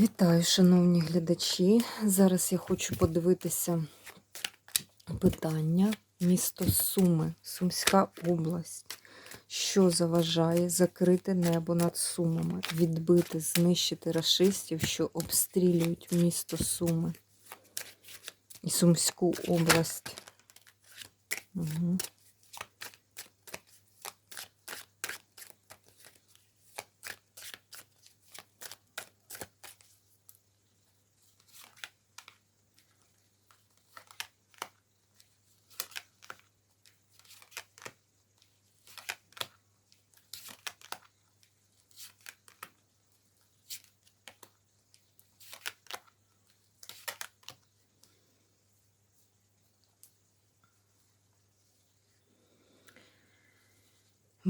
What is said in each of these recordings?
Вітаю, шановні глядачі. Зараз я хочу подивитися питання. Місто Суми, Сумська область. Що заважає закрити небо над Сумами, відбити, знищити рашистів, що обстрілюють місто Суми і Сумську область? Угу.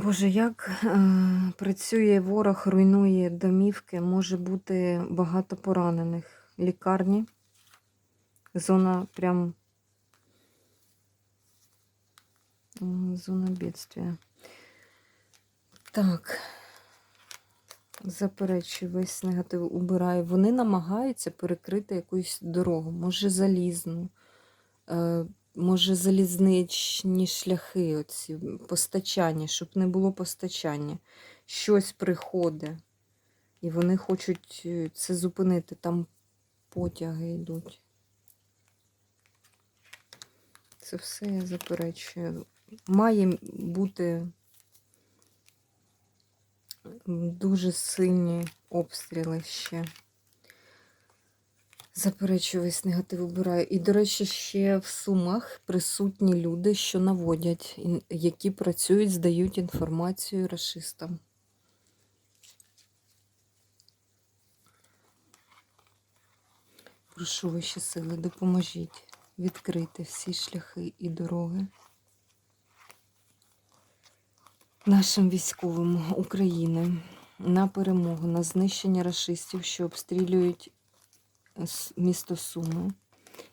Боже, як е, працює ворог, руйнує домівки, може бути багато поранених. Лікарні. Зона прям зона бедствия. Так. Заперечую, весь негатив убираю. Вони намагаються перекрити якусь дорогу, може залізну, е, може залізничні шляхи, оці, постачання, щоб не було постачання. Щось приходить. І вони хочуть е, це зупинити. Там потяги йдуть. Це все я заперечую. Має бути дуже сильні обстріли ще. Заперечую весь негатив обираю. І, до речі, ще в Сумах присутні люди, що наводять, які працюють, здають інформацію расистам. Прошу вищі сили, допоможіть відкрити всі шляхи і дороги нашим військовим України на перемогу, на знищення расистів, що обстрілюють місто Суми.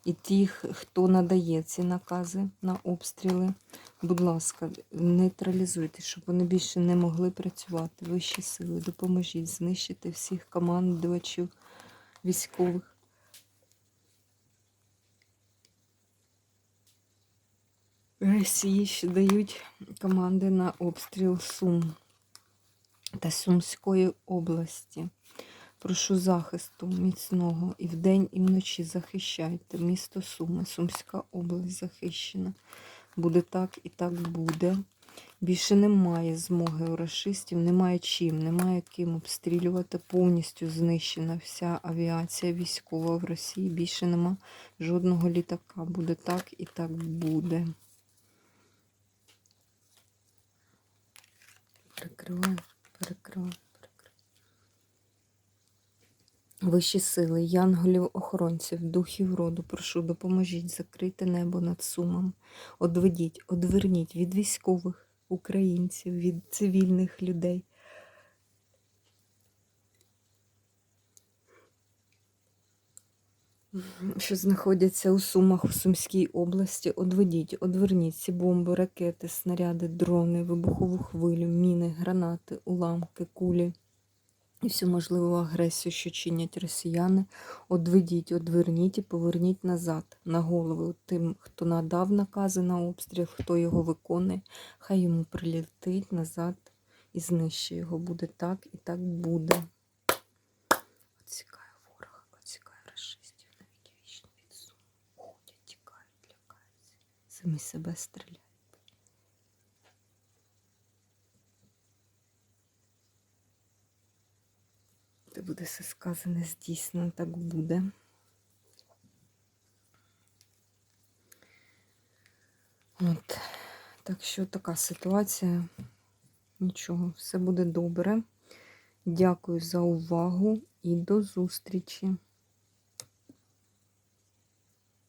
І тих, хто надає ці накази на обстріли, будь ласка, нейтралізуйте, щоб вони більше не могли працювати. Вищі сили, допоможіть знищити всіх командувачів військових. Росії, що дають команди на обстріл Сум та Сумської області. Прошу захисту міцного і вдень, і вночі захищайте. Місто Суми, Сумська область захищена. Буде так і так буде. Більше немає змоги у расистів, немає чим, немає ким обстрілювати. Повністю знищена вся авіація військова в Росії. Більше нема жодного літака. Буде так і так буде. Перекриваю, перекриваю. Вищі сили, янголів, охоронців, духів роду, прошу, допоможіть закрити небо над сумом. Одведіть, одверніть від військових українців, від цивільних людей. Що знаходяться у Сумах у Сумській області, одведіть, одверніть ці бомби, ракети, снаряди, дрони, вибухову хвилю, міни, гранати, уламки, кулі і всю можливу агресію, що чинять росіяни, одведіть, одверніть і поверніть назад на голови тим, хто надав накази на обстріл, хто його виконує, хай йому прилетить назад і знищить його. Буде так і так буде. Оцікає ворога, оцікає расистів на віки вічні від. Ходять, тікають, лякаються. Самі себе стріляють. Буде все сказане, здійснено, так буде. От. Так що така ситуація. Нічого, все буде добре. Дякую за увагу і до зустрічі!